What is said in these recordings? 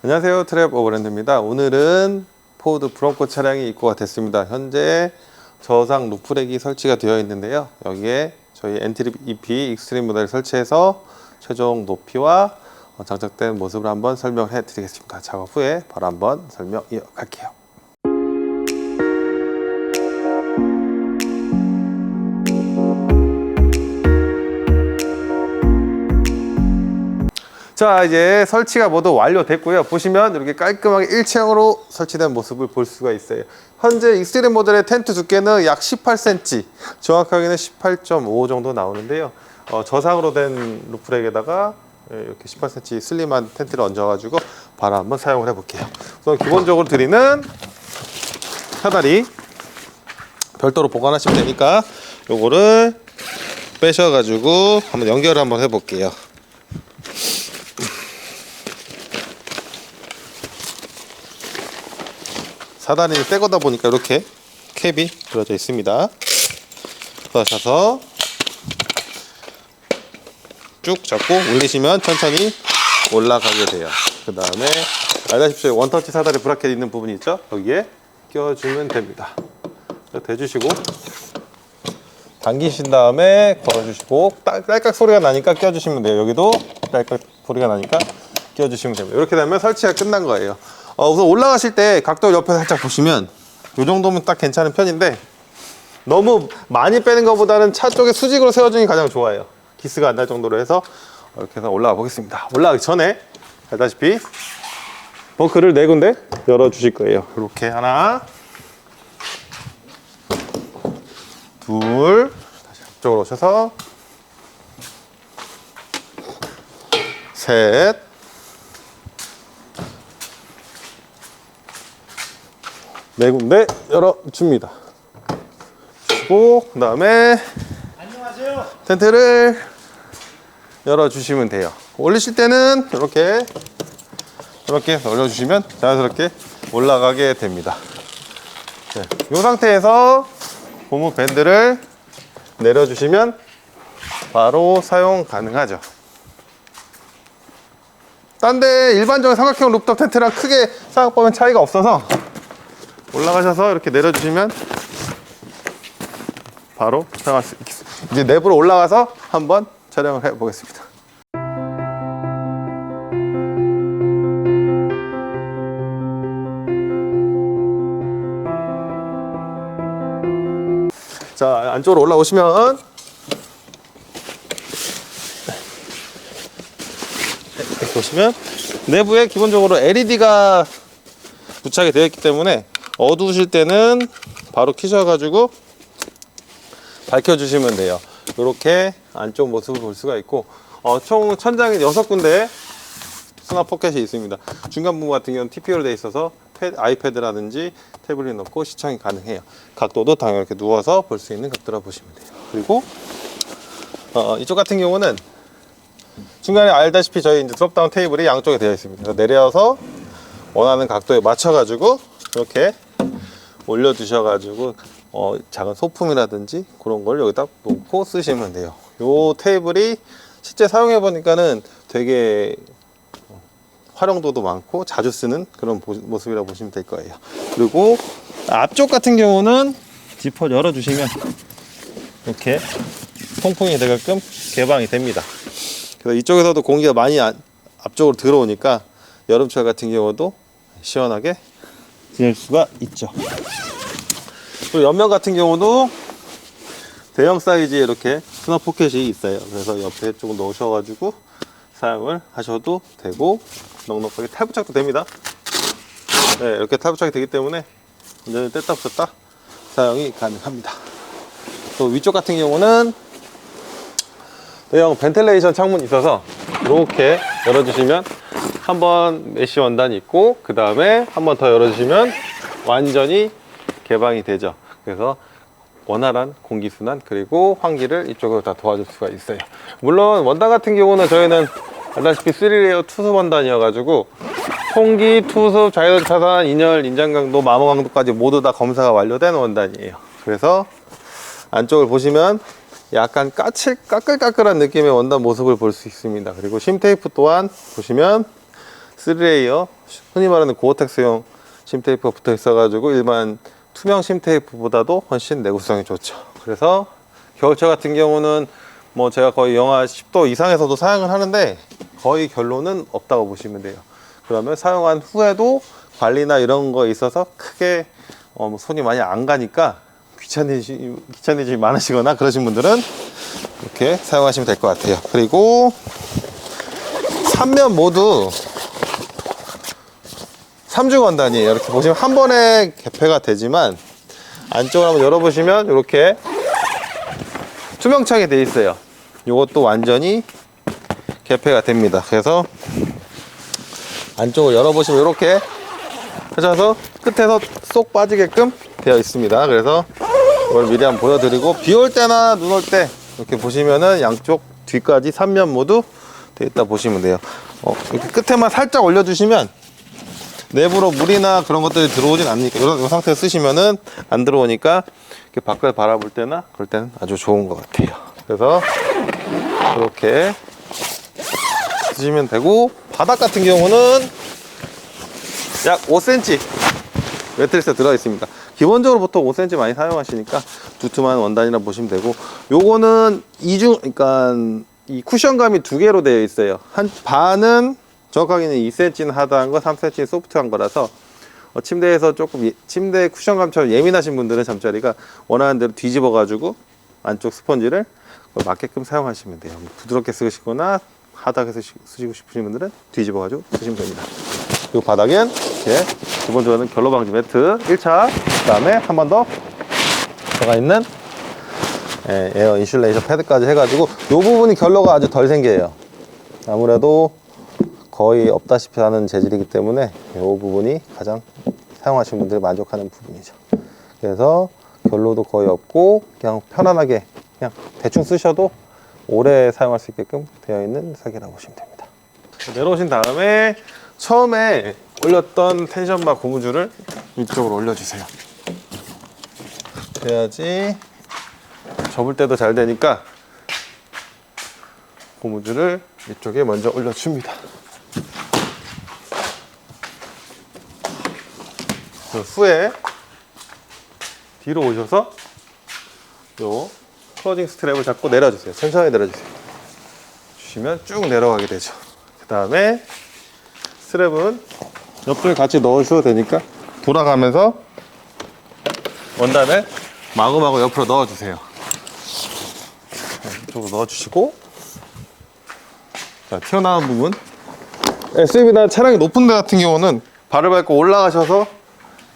안녕하세요. 트랩 오버랜드입니다. 오늘은 포드 브론코 차량이 입고가 됐습니다. 현재 저상 루프렉이 설치가 되어 있는데요. 여기에 저희 엔트리 EP 익스트림 모델을 설치해서 최종 높이와 어, 장착된 모습을 한번 설명해 드리겠습니다. 작업 후에 바로 한번 설명 이어갈게요 자 이제 설치가 모두 완료됐고요. 보시면 이렇게 깔끔하게 일체형으로 설치된 모습을 볼 수가 있어요. 현재 익스트림 모델의 텐트 두께는 약 18cm 정확하게는 18.5 정도 나오는데요. 어, 저상으로 된 루프렉에다가 예, 이렇게 18cm 슬림한 텐트를 얹어 가지고 바로 한번 사용을 해 볼게요. 우선 기본적으로 드리는 사다리 별도로 보관하시면 되니까 요거를 빼셔 가지고 한번 연결을 한번 해 볼게요 사다리를 새 거다 보니까 이렇게 캡이 들어져 있습니다. 그러셔서 쭉 잡고 올리시면 천천히 올라가게 돼요. 그 다음에 알다시피 원터치 사다리 브라켓 있는 부분이 있죠? 여기에 껴주면 됩니다. 대주시고 당기신 다음에 걸어주시고 딸- 딸깍 소리가 나니까 껴주시면 돼요. 여기도 딸깍 소리가 나니까 껴주시면 됩니다. 이렇게 되면 설치가 끝난 거예요. 어, 우선 올라가실 때 각도 옆에 살짝 보시면 이 정도면 딱 괜찮은 편인데 너무 많이 빼는 것보다는 차 쪽에 수직으로 세워주는 게 가장 좋아요. 기스가 안 날 정도로 해서 이렇게 해서 올라가 보겠습니다. 올라가기 전에 알다시피 버크를 네 군데 열어 주실 거예요. 이렇게 하나, 둘, 다시 앞쪽으로 오셔서 셋, 네 군데 열어 줍니다. 주고 그 다음에 안녕하세요. 텐트를 열어 주시면 돼요. 올리실 때는 이렇게 이렇게 올려주시면 자연스럽게 올라가게 됩니다. 네, 이 상태에서 고무 밴드를 내려주시면 바로 사용 가능하죠. 딴 데 일반적인 삼각형 루프탑 텐트랑 크게 생각보면 차이가 없어서 올라가셔서 이렇게 내려주시면 바로 사용할 수 있겠습니다. 이제 내부로 올라가서 한번 촬영을 해 보겠습니다. 자, 안쪽으로 올라오시면 이렇게 보시면 내부에 기본적으로 LED가 부착이 되어 있기 때문에 어두우실 때는 바로 켜셔가지고 밝혀주시면 돼요. 이렇게 안쪽 모습을 볼 수가 있고 어, 총 천장에 여섯 군데 수납 포켓이 있습니다. 중간 부분 같은 경우는 TPO로 되어 있어서 패- 아이패드라든지 태블릿 넣고 시청이 가능해요. 각도도 당연히 이렇게 누워서 볼 수 있는 각도라 보시면 돼요. 그리고 어, 이쪽 같은 경우는 중간에 알다시피 저희 이제 드롭다운 테이블이 양쪽에 되어 있습니다. 내려서 원하는 각도에 맞춰가지고 이렇게 올려두셔가지고 어, 작은 소품이라든지 그런 걸 여기다 놓고 쓰시면 돼요. 요 테이블이 실제 사용해 보니까는 되게 어, 활용도도 많고 자주 쓰는 그런 보- 모습이라고 보시면 될 거예요. 그리고 앞쪽 같은 경우는 지퍼 열어주시면 이렇게 통풍이 되게끔 개방이 됩니다. 그래서 이쪽에서도 공기가 많이 안- 앞쪽으로 들어오니까 여름철 같은 경우도 시원하게 지낼 수가 있죠. 그리고 옆면 같은 경우도 대형 사이즈에 이렇게 수납 포켓이 있어요. 그래서 옆에 조금 넣으셔가지고 사용을 하셔도 되고 넉넉하게 탈부착도 됩니다. 네, 이렇게 탈부착이 되기 때문에 완전히 뗐다 붙였다 사용이 가능합니다. 또 위쪽 같은 경우는 대형 벤틀레이션 창문이 있어서 이렇게 열어주시면 한 번 메쉬 원단이 있고 그 다음에 한 번 더 열어주시면 완전히 개방이 되죠. 그래서 원활한 공기순환 그리고 환기를 이쪽으로 다 도와줄 수가 있어요. 물론 원단 같은 경우는 저희는 알다시피 3레이어 투습 원단이어 가지고 통기, 투습, 자연 차단, 인열, 인장 강도, 마모 강도까지 모두 다 검사가 완료된 원단이에요. 그래서 안쪽을 보시면 약간 까칠, 까끌까끌한 느낌의 원단 모습을 볼 수 있습니다. 그리고 심 테이프 또한 보시면 3레이어 흔히 말하는 고어텍스용 심테이프가 붙어 있어가지고 일반 투명 심테이프보다도 훨씬 내구성이 좋죠. 그래서 겨울철 같은 경우는 뭐 제가 거의 영하 10도 이상에서도 사용을 하는데 거의 결론은 없다고 보시면 돼요. 그러면 사용한 후에도 관리나 이런 거에 있어서 크게 어, 뭐 손이 많이 안 가니까 귀찮으시, 귀찮으심이 많으시거나 그러신 분들은 이렇게 사용하시면 될 것 같아요. 그리고 3면 모두 3중 원단이에요. 이렇게 보시면 한 번에 개폐가 되지만 안쪽을 한번 열어보시면 이렇게 투명창이 되어 있어요. 이것도 완전히 개폐가 됩니다. 그래서 안쪽을 열어보시면 이렇게 하셔서 끝에서 쏙 빠지게끔 되어 있습니다. 그래서 이걸 미리 한번 보여드리고 비 올 때나 눈 올 때 이렇게 보시면은 양쪽 뒤까지 3면 모두 되어 있다 보시면 돼요. 어, 이렇게 끝에만 살짝 올려주시면 내부로 물이나 그런 것들이 들어오진 않으니까 이런 이 상태에 쓰시면은 안 들어오니까 이렇게 밖을 바라볼 때나 그럴 때는 아주 좋은 것 같아요. 그래서 이렇게 쓰시면 되고 바닥 같은 경우는 약 5cm 매트리스가 들어 있습니다. 기본적으로 보통 5cm 많이 사용하시니까 두툼한 원단이라 보시면 되고 요거는 이중 그러니까 이 쿠션감이 두 개로 되어 있어요. 한 반은 정확하게는 2cm는 하드한 거, 3cm 소프트한 거라서 어, 침대에서 조금 예- 침대 쿠션감처럼 예민하신 분들은 잠자리가 원하는 대로 뒤집어 가지고 안쪽 스펀지를 맞게끔 사용하시면 돼요. 뭐 부드럽게 쓰시거나 쓰시- 쓰시고 싶으신 분들은 뒤집어 가지고 쓰시면 됩니다. 그리고 바닥엔 이렇게 기본적으로는 결로 방지 매트 1차 그다음에 한 번 더 들어가 있는 예, 에어 인슐레이션 패드까지 해가지고 이 부분이 결로가 아주 덜 생겨요. 아무래도 거의 없다시피 하는 재질이기 때문에 이 부분이 가장 사용하시는 분들이 만족하는 부분이죠. 그래서 결로도 거의 없고 그냥 편안하게 그냥 대충 쓰셔도 오래 사용할 수 있게끔 되어 있는 색이라고 보시면 됩니다. 내려오신 다음에 처음에 올렸던 텐션바 고무줄을 위쪽으로 올려주세요. 그래야지 접을 때도 잘 되니까 고무줄을 이쪽에 먼저 올려줍니다. 그 후에 뒤로 오셔서 요 클로징 스트랩을 잡고 내려주세요. 천천히 내려주세요. 주시면 쭉 내려가게 되죠. 그 다음에 스트랩은 옆을 같이 넣으셔도 되니까 돌아가면서 원단을 마구마구 옆으로 넣어주세요. 자, 이쪽으로 넣어주시고 자, 튀어나온 부분 SUV나 차량이 높은 데 같은 경우는 발을 밟고 올라가셔서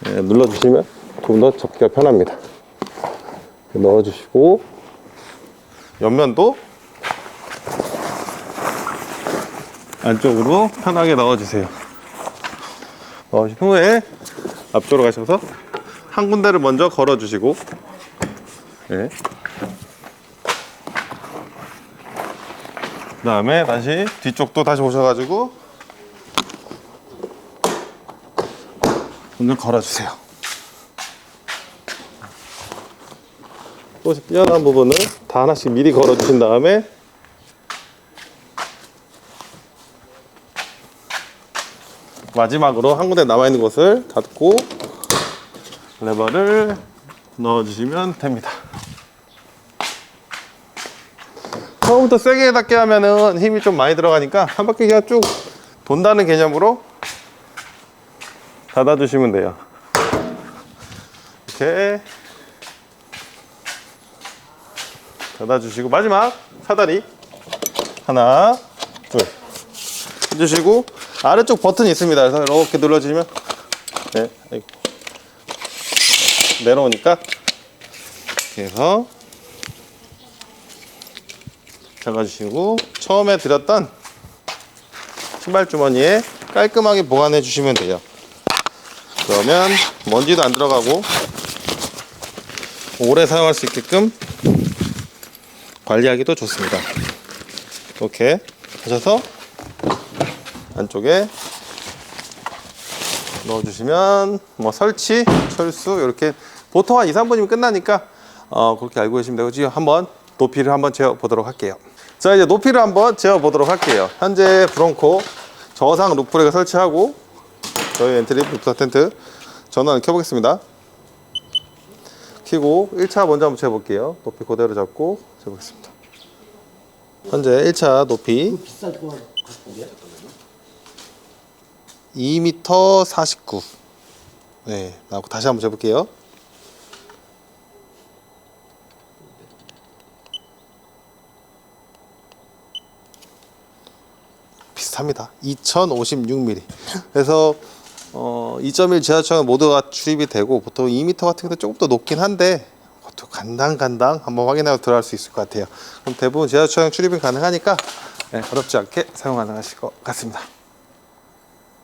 예, 눌러주시면 조금 더 접기가 편합니다. 넣어주시고 옆면도 안쪽으로 편하게 넣어주세요. 넣으신 후에 앞쪽으로 가셔서 한 군데를 먼저 걸어주시고 네. 그 다음에 다시 뒤쪽도 다시 오셔가지고 문을 걸어주세요. 또 삐어난 부분은 다 하나씩 미리 걸어주신 다음에 마지막으로 한 군데 남아 있는 곳을 닫고 레버를 넣어주시면 됩니다. 처음부터 세게 닫게 하면은 힘이 좀 많이 들어가니까 한 바퀴 그냥 쭉 돈다는 개념으로 닫아주시면 돼요. 이렇게 닫아주시고 마지막 사다리 하나 둘 해주시고 아래쪽 버튼이 있습니다. 그래서 이렇게 눌러주시면 네 아이고. 내려오니까 이렇게 해서 잡아주시고 처음에 드렸던 신발 주머니에 깔끔하게 보관해 주시면 돼요. 그러면 먼지도 안 들어가고 오래 사용할 수 있게끔 관리하기도 좋습니다. 이렇게 하셔서 안쪽에 넣어주시면 뭐 설치, 철수 이렇게 보통 한 2, 3분이면 끝나니까 어, 그렇게 알고 계시면 되고 지금 한번 높이를 한번 재어 보도록 할게요. 자 이제 높이를 한번 재어 보도록 할게요. 현재 브론코 저상 루프렉을 설치하고 저희 엔트리 루프탑 텐트 전원을 켜보겠습니다. 켜고 1차 먼저 한번 재볼게요. 높이 그대로 잡고 재보겠습니다. 현재 1차 높이 2m 49. 네, 나고 다시 한번 재볼게요. 비슷합니다. 2056mm. 그래서 어, 2.1 지하철은 모두가 출입이 되고 보통 2m 같은 경우 조금 더 높긴 한데 그것도 간당간당 한번 확인하고 들어갈 수 있을 것 같아요. 그럼 대부분 지하철 출입이 가능하니까 네, 어렵지 않게 사용 가능하실 것 같습니다.